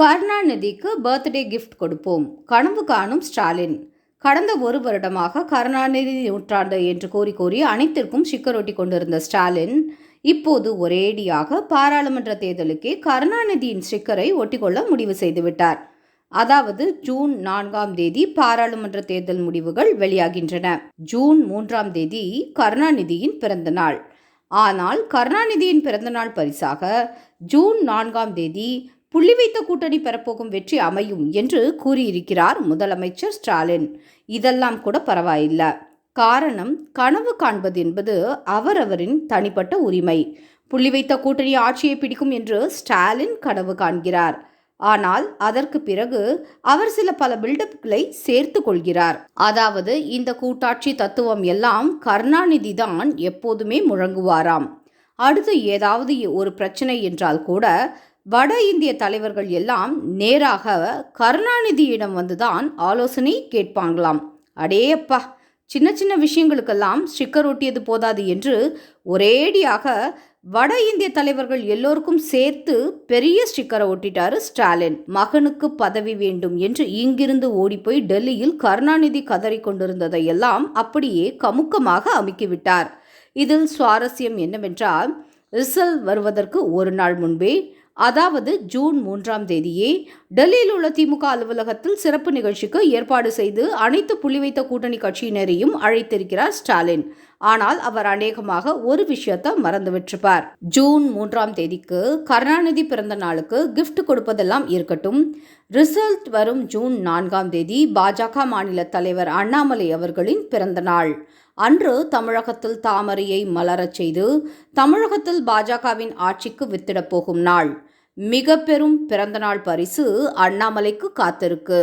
கருணாநிதிக்கு birthday gift கொடுப்போம். கனவு காணும் ஸ்டாலின். கடந்த ஒரு வருடமாக கருணாநிதி நூற்றாண்டு என்று கூறி கூறி அனைத்திற்கும் சிக்கரொட்டி கொண்டிருந்த ஸ்டாலின் இப்போது ஒரேடியாக பாராளுமன்ற தேர்தலுக்கே கருணாநிதியின் ஸ்டிக்கரை ஒட்டிக்கொள்ள முடிவு செய்துவிட்டார். அதாவது ஜூன் நான்காம் தேதி பாராளுமன்ற தேர்தல் முடிவுகள் வெளியாகின்றன. ஜூன் மூன்றாம் தேதி கருணாநிதியின் பிறந்த நாள். ஆனால் கருணாநிதியின் பிறந்தநாள் பரிசாக ஜூன் நான்காம் தேதி புள்ளி வைத்த கூட்டணி பெறப்போகும் வெற்றி அமையும் என்று கூறியிருக்கிறார் முதலமைச்சர் ஸ்டாலின். இதெல்லாம் கூட பரவாயில்லை. காரணம் கனவு காண்பது என்பது அவரவரின் தனிப்பட்ட உரிமை. புள்ளி வைத்த கூட்டணி ஆட்சியை பிடிக்கும் என்று ஸ்டாலின் கனவு காண்கிறார். ஆனால் அதற்கு பிறகு அவர் சில பல பில்டப்களை சேர்த்து கொள்கிறார். அதாவது இந்த கூட்டாட்சி தத்துவம் எல்லாம் கருணாநிதி தான் எப்போதுமே முழங்குவாராம். அடுத்து ஏதாவது ஒரு பிரச்சனை என்றால் கூட வட இந்திய தலைவர்கள் எல்லாம் நேராக கருணாநிதியிடம் வந்துதான் ஆலோசனை கேட்பாங்களாம். அடேயப்பா சின்ன சின்ன விஷயங்களுக்கெல்லாம் ஸ்டிக்கர் ஒட்டியது போதாது என்று ஒரேடியாக வட இந்திய தலைவர்கள் எல்லோருக்கும் சேர்த்து பெரிய ஸ்டிக்கரை ஒட்டிட்டாரு ஸ்டாலின். மகனுக்கு பதவி வேண்டும் என்று இங்கிருந்து ஓடிப்போய் டெல்லியில் கருணாநிதி கதறி கொண்டிருந்ததை எல்லாம் அப்படியே கமுக்கமாக அமுக்கிவிட்டார் இதில் சுவாரஸ்யம் என்னவென்றால் ரிசல்ட் வருவதற்கு ஒரு நாள் முன்பே அதாவது ஜூன் மூன்றாம் தேதியே டெல்லியில் உள்ள திமுக அலுவலகத்தில் சிறப்பு நிகழ்ச்சிக்கு ஏற்பாடு செய்து அனைத்து புள்ளி வைத்த கூட்டணி கட்சியினரையும் அழைத்திருக்கிறார் ஸ்டாலின். ஆனால் அவர் அநேகமாக ஒரு விஷயத்தை மறந்துவிட்டிருப்பார். ஜூன் மூன்றாம் தேதிக்கு கருணாநிதி பிறந்த நாளுக்கு கிஃப்ட் கொடுப்பதெல்லாம் இருக்கட்டும். ரிசல்ட் வரும் ஜூன் நான்காம் தேதி பாஜக மாநில தலைவர் அண்ணாமலை அவர்களின் பிறந்த நாள். அன்று தமிழகத்தில் தாமரையை மலரச் செய்து தமிழகத்தில் பாஜகவின் ஆட்சிக்கு வித்திடப் போகும் நாள். மிக பெரும் பிறந்தநாள் பரிசு அண்ணாமலைக்கு காத்திருக்கு.